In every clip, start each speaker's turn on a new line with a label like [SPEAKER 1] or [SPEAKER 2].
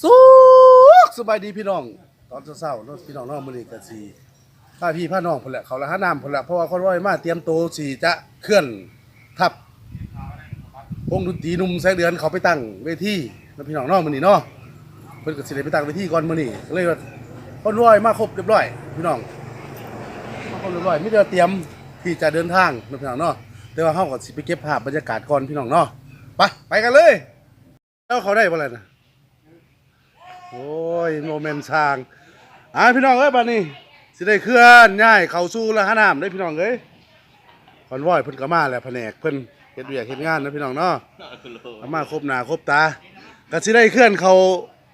[SPEAKER 1] สุขสบายดีพี่น้อง ตอนเช้าๆเนาะพี่น้องเน้องมื้อนี้ก็สิพาพี่พาน้องพุ่นแหละเขาละหาน้ำพุ่นแหละเพราะว่าคนร้อยมาเตรียมโตวสิจะเคลื่อนทับวงดนตรีหนุ่มแสงเดือนเขาไปตั้งเวทีเนาะพี่น้องเน้องมื้อนี้เนาะเพิ่นก็สิได้ไปตั้งเวทีก่อนมื้อนี้ก็เลยว่าคนร้อยมาครบเรียบร้อยพี่น้องมาครบเรียบร้อยไมีแต่เตรียมที่จะเดินทางนะพี่น้องเนาะแต่ว่าเฮาก็สิไปเก็บภาพบรรยากาศก่อนพี่น้องเนาะไปไปกันเลยแล้วเขาได้บ่ล่ะนะ โอ้ยโมเมนต์ช้างอ่าพี่น้องเอ้ยบัดนี้สิได้เคลื่อนย้ายเข้าสู่ละหาน้ำได้พี่น้องเอ้ยคอนวอยเพิ่นก็มาแล้วแผนกเพิ่นเฮ็ดเวียกเฮ็ดงานนะพี่น้องเนาะเอามาครบหน้าครบตาก็สิได้เคลื่อนเข้า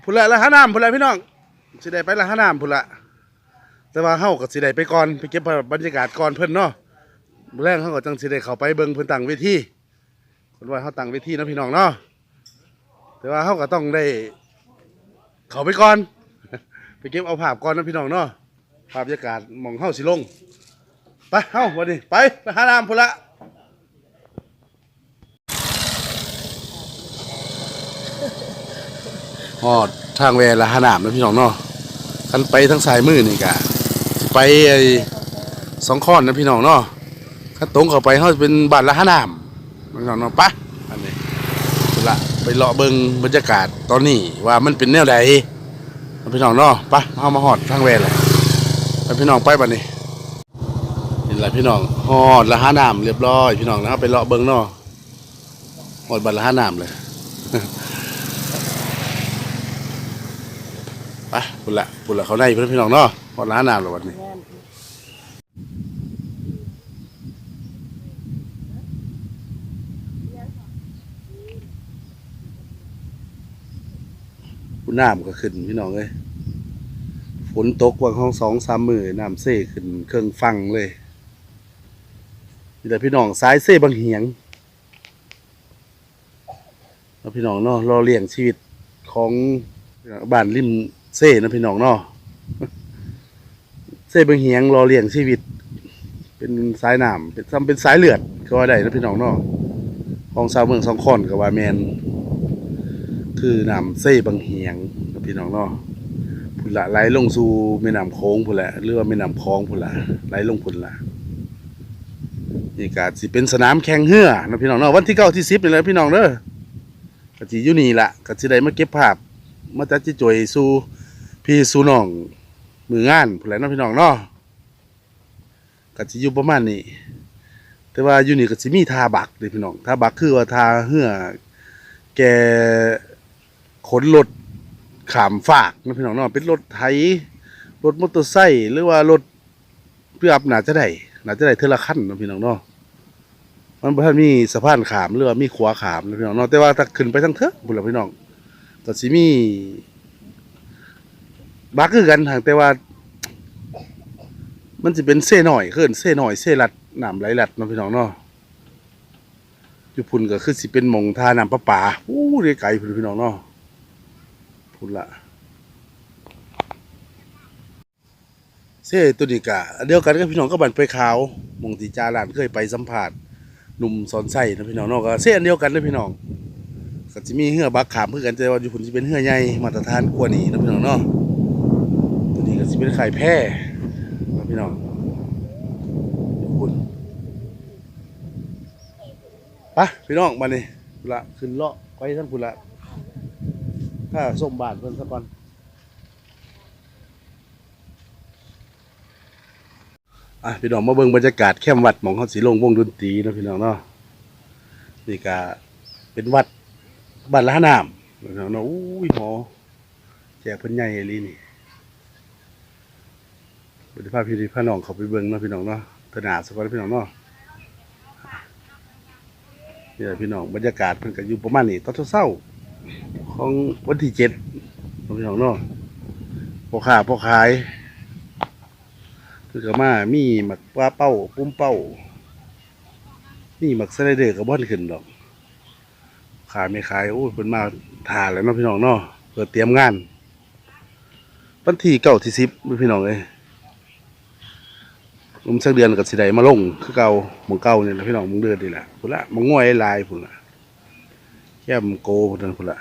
[SPEAKER 1] พุ่นละละหาน้ำพุ่นละพี่น้องสิได้ไปละหาน้ำพุ่นละแต่ว่าเฮาก็สิได้ไปก่อนไปเก็บบรรยากาศก่อนเพิ่นเนาะแรกเฮาก็จังสิได้เข้าไปเบิ่งเพิ่นตั้งเวทีคนวอยเฮาตั้งเวทีนะพี่น้องเนาะแต่ว่าเฮาก็ต้องได้ เขาไปก่อน ไปเก็บเอาภาพก่อนนะพี่น้องเนาะภาพบรรยากาศหมองเฮาสิลงไปเฮาวันนี้ไปไปหาน้ำพุ่นละฮอดทางแวละหาน้ำนะพี่น้องเนาะกันไปทางสายมือนี่กะสิไปไอ้สองข้อนนะพี่น้องเนาะถ้าตรงเข้าไปเฮาจะเป็นบ้านละหาน้ำพี่น้องเนาะไป ละไปเลาะเบิงบรรยากาศตอนนี้ว่ามันเป็นแนวใดเอาพี่น้องเนาะไปเอามาหอดทางแวเลยไปพี่น้องไปบัดนี้นี่แหละพี่น้องหอดละห้าน้ำเรียบร้อย พี่น้องนะครับไปเลาะเบิงเนาะหอดบัดละห้าน้ำเลยไปพุ่นละพุ่นละเขาในเพื่อนพี่น้องเนาะหอดละหาน้ำแล้ววันนี้ พุ่นน้ำก็ขึ้นพี่น้องเลยฝนตกวันห้องสองสามมือน้ำเซ่ขึ้นเครื่องฟังเลยนี่แหละพี่น้องสายเซ่บางเหียงแล้วพี่น้องเนาะรอเลี้ยงชีวิตของบ้านริมเซ่นะพี่น้องเนาะเซ่บางเหียงรอเลี้ยงชีวิต เป็นสายน้ำเป็นซ้ำเป็นสายเลือดก็ได้นะพี่น้องเนาะของชาวเมืองสองคอนกับว่าแมน คือน้ำเซ่บางเหียงพี่น้องเนาะพุ่นละไหลลงสู่แม่น้ำโค้งพุ่นละหรือว่าแม่น้ำคลองพุ่นละไหลลงพุ่นละนี่ก็สิเป็นสนามแข่งเรือนะพี่น้องเนาะวันที่เก้าที่สิบนี่แหละพี่น้องเด้อก็สิอยู่นี่ละก็สิได้มาเก็บภาพมาจัดจิจวยสู่พี่สู่น้องมืองานพุ่นละเนาะพี่น้องเนาะก็สิอยู่ประมาณนี้แต่ว่าอยู่นี่ก็สิมีทาบักเลยพี่น้องทาบักคือว่าทาเรือแก ขนรถขามฝากนะพี่น้องเนาะเป็นรถไถรถมอเตอร์ไซค์หรือว่ารถเพื่ออับหนาจะได้หนาจะได้เทละขั้นนะพี่น้องเนาะมันบ่ทันมีสะพานขามหรือว่ามีขวาขามนะพี่น้องเนาะแต่ว่าถ้าขึ้นไปทางเทิงพุ่นล่ะพี่น้องก็สิมีบักคือกันทางแต่ว่า มันสิเป็นเส้หน่อยขึ้นเส้หน่อยเส้ลัดหน้ำไหลลัดนะพี่น้องเนาะอยู่พุ่นก็คือสิเป็นมงทาน้ำประปาอู้เรียไก่พี่น้องเนาะ พุ่นละเซ่ตัวนี้กะเดียวกันกับพี่น้องก็บันไปขาวมงที่จาหลานเคยไปสัมผัสหนุ่มสอนไส้นะพี่น้องเนาะก็เซ่อันเดียวกันเลยพี่น้องก็จะมีเหือบักขามเพื่อกันแต่ว่าอยู่พุ่นจะเป็นเหือใหญ่มาตรฐานกว่านี้นะพี่น้องเนาะตัวนี้ก็จะเป็นไข่แพร่นะพี่น้องอยู่พุ่นไปพี่น้องมานี่พุ่นละขึ้นเลาะไปทั้งพุ่นละ ถ้าส่งบาทเพิ่นซะก่อนอะพี่น้องมาเบิ่งบรรยากาศแคมป์วัดหมองเขาสีลงวงดนตรีนะพี่น้องเนาะนี่ก็เป็นวัดบ้านละน้ำพี่น้องเนาะอุ้ยหมอแจกเพิ่นใหญ่อีหลีนี่บริภาพพี่ดีพี่น้องเขาไปเบิ่งเนาะพี่น้องเนาะถนาสักก่อนพี่น้องเนาะนี่แหละพี่น้องบรรยากาศเพิ่นก็อยู่ประมาณนี้ตอนเช้า ของวันที่เจ็ดพี่น้องเนาะพ่อค้าพ่อขายคือก็มามีหมักปลาเป้า ปุ้มเป้านี่หมักสไลเดอร์ก็บ่อนขึ้นดอก ขายไม่ขาย โอ้ยเพิ่นมาทานแล้วเนาะพี่น้องเนาะเพื่อเตรียมงานวันที่เก้าที่สิบพี่น้องเอ้ยลมสักเดือนกับสิไดมาลงคือเก่าหมองเก่าเนี่ยนะพี่น้องมองเดือนนี่แหละพุ่นละมองง่วยลายพุ่นละแค่มโกพุ่นนั่นพุ่นละ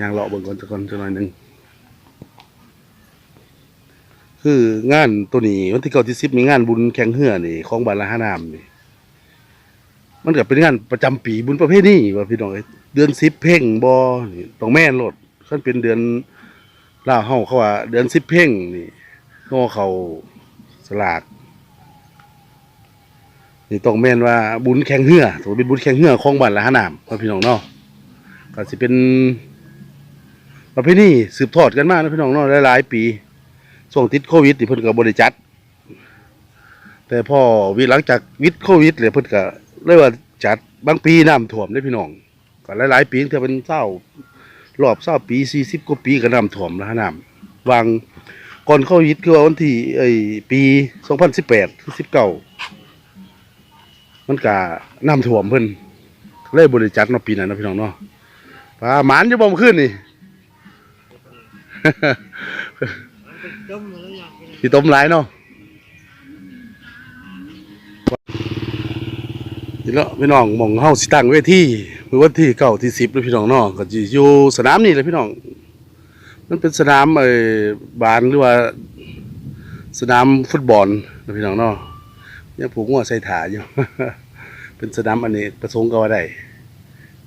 [SPEAKER 1] ย่างเลาะเบิ่งก่อนจักก่อนจักหน่อยหนึ่งคืองานตัวนี้วันที่เก้าที่สิบมีงานบุญแข่งเรือนี่ของบานละหานามนี่มันก็เป็นงานประจำปีบุญประเภทนี้ว่าพี่น้องเดือนสิบเพ่งบ่นี่ต้องแม่นโลดคันเป็นเดือนลาวเฮาเขาว่า เดือนสิบเพ่งนี่งอเขาสลากนี่ต้องแม่นว่าบุญแข่งเรือถือเป็นบุญแข่งเรือของบานละหานามพ่อพี่น้องเนาะก็สิเป็น ประเพณีสืบทอดกันมากนะพี่น้องเนาะหลายๆปีช่วงติดโควิดนี่เพิ่นก็บ่ได้จัด แต่พอวิหลังจากวิดโควิดเลยเพิ่นก็เลยว่าจัดบางปีน้ำท่วมได้พี่น้องก็หลายๆปีถ้าเป็นเศร้ารอบเศร้าปี40กว่าปีก็น้ำท่วมแล้วน้ำวางก่อนโควิดคือวันที่ไอ้ปี2018คือ19มันก็น้ำท่วมเพิ่นเลยบริจัดเนาะปีนั้นนะพี่น้องเนาะปลาหมานจะบ่มขึ้นนี่ ที่ต้มหลายเนาะนี่เนาะพี่น้องมองเฮาสิตั้งเวทีมือวันที่เก้าที่สิบเลยพี่น้องเนาะก็สิอยู่สนามนี่แหละพี่น้องมันเป็นสนามไอ้บานหรือว่า สนามฟุตบอลนะพี่น้องเนาะยังผูกงัวใส่ถาอยู่ เป็นสนามอเนกประสงค์ก็ว่าได้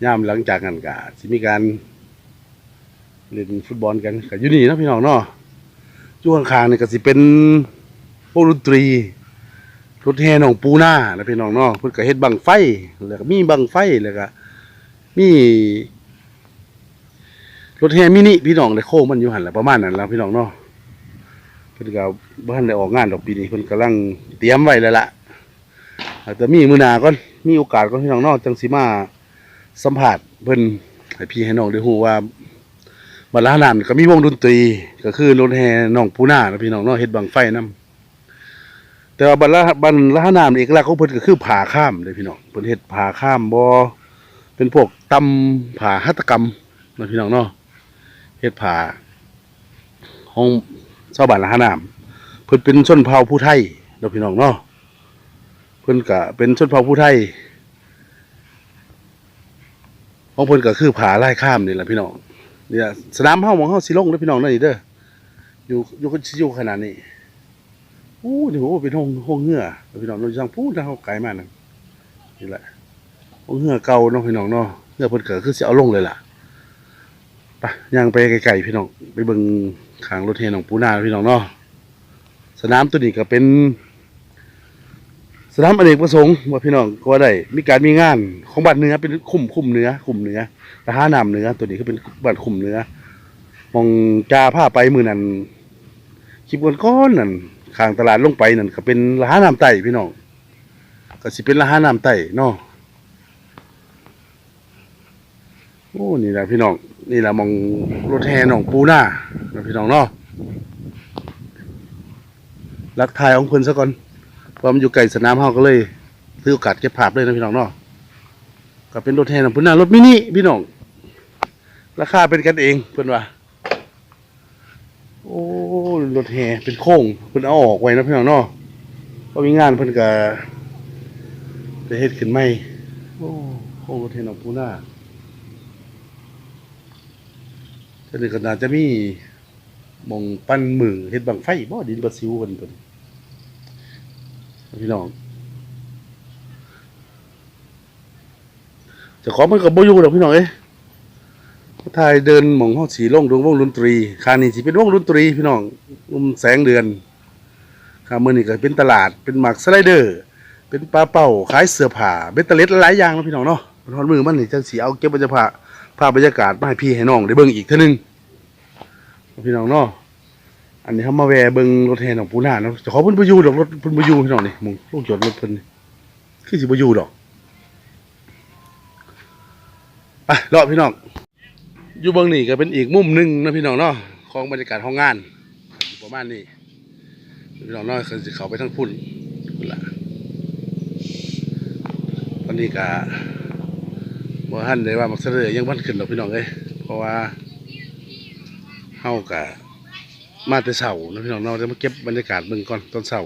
[SPEAKER 1] ย่ามหลังจากนั้นก็สิมีการ เล่นฟุตบอลกันก็อยู่นี่นะพี่น้องเนาะอยู่ข้างๆนี่ยก็สิเป็นพวงดนตรีรถแห่หนองปูนานะพี่น้องเนาะเพิ่นก็เฮ็ดบังไฟแล้วก็มีบังไฟแล้วก็มีรถแห่มินิพี่น้องได้โค้งมันอยู่หันแหละประมาณนั้นแล้วพี่น้องเนาะเพิ่นก็บ่ทันได้ออกงานดอกปีนี้เพิ่นกำลังเตรียมไว้แล้วล่ะอาจจะมีมื้อหน้าก่อนมีโอกาสก่อนพี่น้องเนาะจังสิมาสัมภาษณ์เพิ่นให้พี่ให้น้องได้ฮู้ว่า บัดละนั้นก็มีวงดนตรี ก็คือรถแห่น้องปูนานะพี่น้องเนาะเฮ็ดบังไฟนํแต่ว่าบัดละบัดละนามเอกลักษณ์ของเพิ่นก็คือผ่าข้ามเด้อพี่น้องเพิ่นเฮ็ดผ่าข้ามบ่เป็นพวกตำผ่าหัตถกรรมนะพี่น้องเนาะเฮ็ดผ่าของชาวบ้านละหานามเพิ่นเป็นชนเผ่าผู้ไทยนะพี่น้องเนาะเพิ่นก็เป็นชนเผ่าผู้ไทยของเพิ่นก็คือผาไล่ข้ามนี่แหละพี่น้อง เนี่ยสนามเฮามองเฮาสิลงเด้อพี่น้องนั่นนี่เด้ออยู่อยู่กันสิอยู่ขนาดนี้โอ้นี่โหเป็นห้องห้องเหือเด้อพี่น้องเราจังพูดนะเฮาไกลมากนั่นนี่แหละห้องเหือเก่าเนาะพี่น้องเนาะเหือเพิ่นก็คือสิเอาลงเลยล่ะไปย่างไปไกลๆพี่น้องไปเบิ่งขางรถเทนของปูนาพี่น้องเนาะสนามตัวนี้ก็เป็น นามอเนกประสงค์ว่าพี่น้องก็ได้มีการมีงานของบ้านเนื้อเป็นคุ้มคุ้มเนื้อคุ้มเนื้อราคานำเนื้อตัวนี้ก็เป็นบ้านคุมเนื้อมองจ่าผ้าไปมือนั่นคลิปก้อนๆนั่นข้างตลาดลงไปนั่นก็เป็นราคาน้ำไต่พี่น้องก็สิเป็นราคาน้ำไต่เนาะโอ้นี่แหละพี่น้องนี่แหละมองรถแห่หนองปูนานะพี่น้องเนาะรักทายของเพิ่นซะก่อน พราะมันอยู่ไกลสนามเฮาก็เลยถือโอกาสเก็บภาพเลยนะพี่น้องเนาะก็เป็นรถแห่หนองปูนารถมินิพี่น้องราคาเป็นกันเองเพิ่อนว่าโอ้รถแห่เป็นโค้งเพิ่อนเอาออกไว้นะพี่น้องเนาะเพราะมีงานเพิ่อนก็ได้เฮ็ดขึ้นใหม่โอ้โค้งรถแห่หนองปูนาจะนึกขนาดจะมีมองปั้นมือเฮ็ดบังไฟบ่ดินบราซิลเพิ่นเพิ่น พี่น้องจ้าขอมันก็บ่อยู่ดอกพี่น้องเอ้ยทายเดินหม่องเฮาสีลงดวงวงดนตรีคานี่สิเป็นวงดนตรี พี่น้องมุมแสงเดือนคามื้อนี้ก็เป็นตลาดเป็นหมากสไลเดอร์ เป็นปลาเป้าขายเสื้อผ้าเบ็ดเตล็ดหลายอย่างนะพี่น้องเนาะทอนมือมันนี่จังสิเอาเก็บบรรยากาศภาพบรรยากาศมาให้พี่ให้น้องได้เบิ่งอีกเท่านึงพี่น้องเนาะ อันนี้เขามาแวะเบิ่งรถแห่ของปูนาเนาะจะขอเพิ่นบ่อยู่ดอกรถเพิ่นบ่อยู่พี่น้องนี่มึงลูกจอดรถเพิ่นนี่คือสิบ่อยู่ดอกไปรอพี่น้องอยู่เบิ่งนี่ก็เป็นอีกมุมหนึ่งนะพี่น้องเนาะของบรรยากาศห้องงานประมาณนี้พี่น้องเนาะคือสิเขาไปทางพุ่นพุ่นละตอนนี้ก็บ่ทันได้ว่ามักเสลอยังบ่ทันขึ้นดอกพี่น้องเอ้ยเพราะว่าเฮากะ มาแต่เช้าเนาะพี่น้องเนาะจะมาเก็บบรรยากาศเบิ่งก่อนตอนเช้า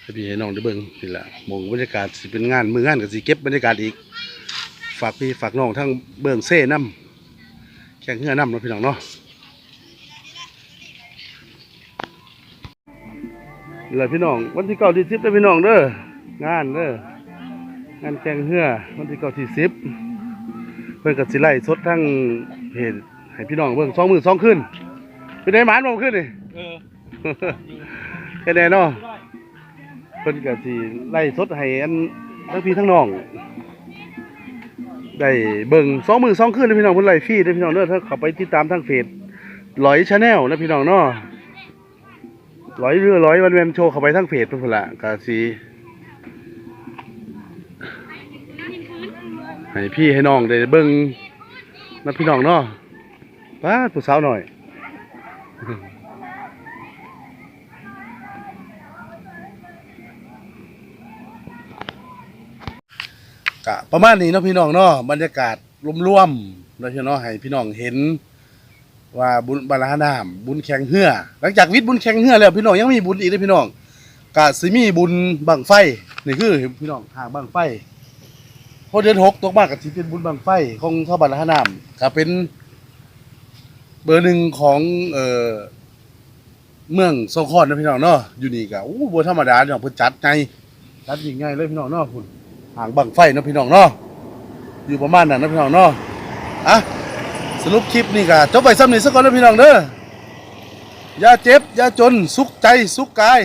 [SPEAKER 1] ให้พี่ให้น้องได้เบิ่งนี่แหละมองบรรยากาศสิเป็นงานมืองานก็สิเก็บบรรยากาศอีก ฝากพี่ฝากน้องทั้งเบิ่งเซ่นํแข่งเหือนำนะพี่น้องเนาะนี่แหละพี่น้องวันที่เก้าที่สิบเด้พี่น้องเด้องานเด้องานแข่งเหือวันที่เก้าที่สิบเพิ่อนก็สิไล่สดทั้งเพจให้พี่น้องเบิ่งสองมือสองคืน เป็นไดหมานบ่คืนนี่
[SPEAKER 2] เออ
[SPEAKER 1] แค่แน่เนาะเพิ่นก็สิไล่สดให้อันทั้งพี่ทั้งน้องได้เบิ่งสองมือสองคืนนะพี่น้องเพิ่นไล่ฟรีเด้อพี่น้องเด้อถ้าเข้าไปติดตามทางเฟซร้อยชาแนลนะพี่น้องเนาะร้อยเรือร้อยวันแมนโชว์เข้าไปทางเฟซเพิ่นพุ่นละก็สิให้พี่ให้น้องได้เบิ่งนะพี่น้องเนาะป้าดผู้สาวหน่อย กะประมาณนี้เนาะพี่น้องเนาะบรรยากาศรวมๆเนาะพี่น้องให้พี่น้องเห็น ว่าบุญบาลาน้ำบุญแข่งเหือหลังจากวิทย์บุญแข่งเหือแล้วพี่น้องยังมีบุญอีกเด้อพี่น้องกะสิมีบุญบังไฟนี่คือพี่น้องทางบังไฟพอเดือนหกตกมากกับสิเป็นบุญบังไฟของชาวบาลาน้ำก็เป็น เบอร์หนึ่งของเอ่อเมืองโซคอนนะพี่น้องเนาะอยู่นี่ก็อู้บ่ธรรมดาพี่น้องเพิ่นจัดไงจัดยิ่งใหญ่เลยพี่น้องเนาะคุณหางบังไฟนะพี่น้องเนาะอยู่ประมาณนั้นนะพี่น้องเนาะอะสรุปคลิปนี่ก็จบไปซ้ำนี่สักก่อนนะพี่น้องเด้ออย่าเจ็บ อย่าจน สุขใจ สุขกาย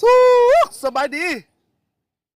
[SPEAKER 1] สุขสบายดี